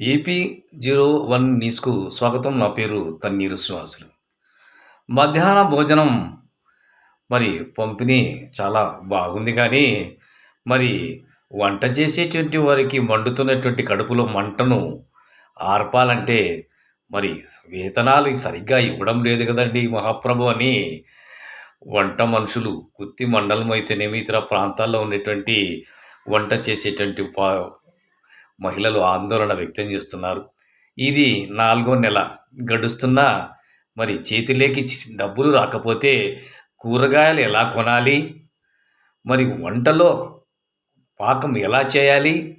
AP zero one న్యూస్కు స్వాగతం. నా పేరు తన్నీరు శ్రీనివాసులు. మధ్యాహ్న భోజనం మరి పంపిణీ చాలా బాగుంది కానీ మరి వంట చేసేటువంటి వారికి మండుతున్నటువంటి కడుపులో మంటను ఆర్పాలంటే మరి వేతనాలు సరిగ్గా ఇవ్వడం లేదు కదండి మహాప్రభు అని వంట మనుషులు గుత్తి మండలం అయితేనేమి ఇతర ప్రాంతాల్లో ఉన్నటువంటి వంట చేసేటువంటి పా మహిళలు ఆందోళన వ్యక్తం చేస్తున్నారు. ఇది నాలుగో నెల గడుస్తున్నా మరి చేతిలోకి డబ్బులు రాకపోతే కూరగాయలు ఎలా కొనాలి? మరి వంటలో పాకం ఎలా చేయాలి?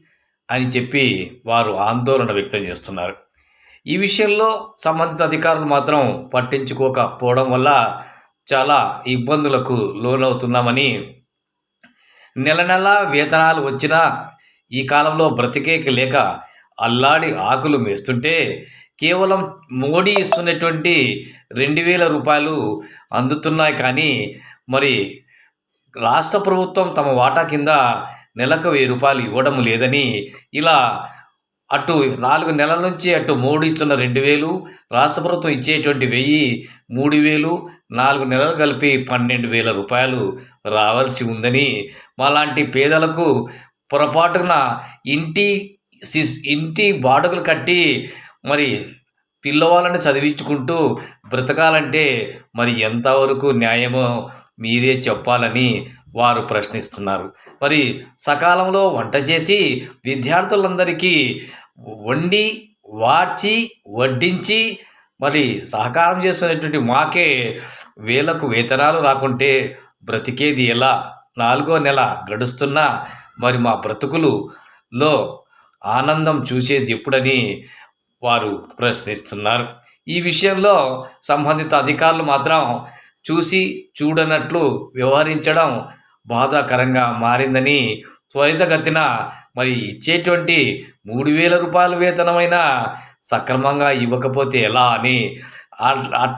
అని చెప్పి వారు ఆందోళన వ్యక్తం చేస్తున్నారు. ఈ విషయంలో సంబంధిత అధికారులు మాత్రం పట్టించుకోకపోవడం వల్ల చాలా ఇబ్బందులకు లోనవుతున్నామని నెల నెల వేతనాలు వచ్చినా ఈ కాలంలో బ్రతికేకి లేక అల్లాడి ఆకులు మేస్తుంటే కేవలం మోడీ ఇస్తున్నటువంటి రెండు వేల రూపాయలు అందుతున్నాయి కానీ మరి రాష్ట్ర ప్రభుత్వం తమ వాటా కింద నెలకు వెయ్యి రూపాయలు ఇవ్వడం లేదని ఇలా అటు నాలుగు నెలల నుంచి అటు మోడీ ఇస్తున్న రెండు వేలు రాష్ట్ర ప్రభుత్వం ఇచ్చేటువంటి వెయ్యి మూడు వేలు నాలుగు నెలలు కలిపి పన్నెండు వేల రూపాయలు రావాల్సి ఉందని మాలాంటి పేదలకు పొరపాటున ఇంటి సిస్- ఇంటి బాడుగలు కట్టి మరి పిల్లవాళ్ళని చదివించుకుంటూ బ్రతకాలంటే మరి ఎంతవరకు న్యాయమో మీరే చెప్పాలని వారు ప్రశ్నిస్తున్నారు. మరి సకాలంలో వంట చేసి విద్యార్థులందరికీ వండి వార్చి వడ్డించి మరి సహకారం చేస్తున్నటువంటి మాకే వేలకు వేతనాలు రాకుంటే బ్రతికేది ఎలా? నాలుగో నెల గడుస్తున్నా మరి మా బ్రతుకులులో ఆనందం చూసేది ఎప్పుడని వారు ప్రశ్నిస్తున్నారు. ఈ విషయంలో సంబంధిత అధికారులు మాత్రం చూసి చూడనట్లు వ్యవహరించడం బాధాకరంగా మారిందని త్వరితగతిన మరి ఇచ్చేటువంటి మూడు వేల రూపాయల వేతనమైనా సక్రమంగా ఇవ్వకపోతే ఎలా అని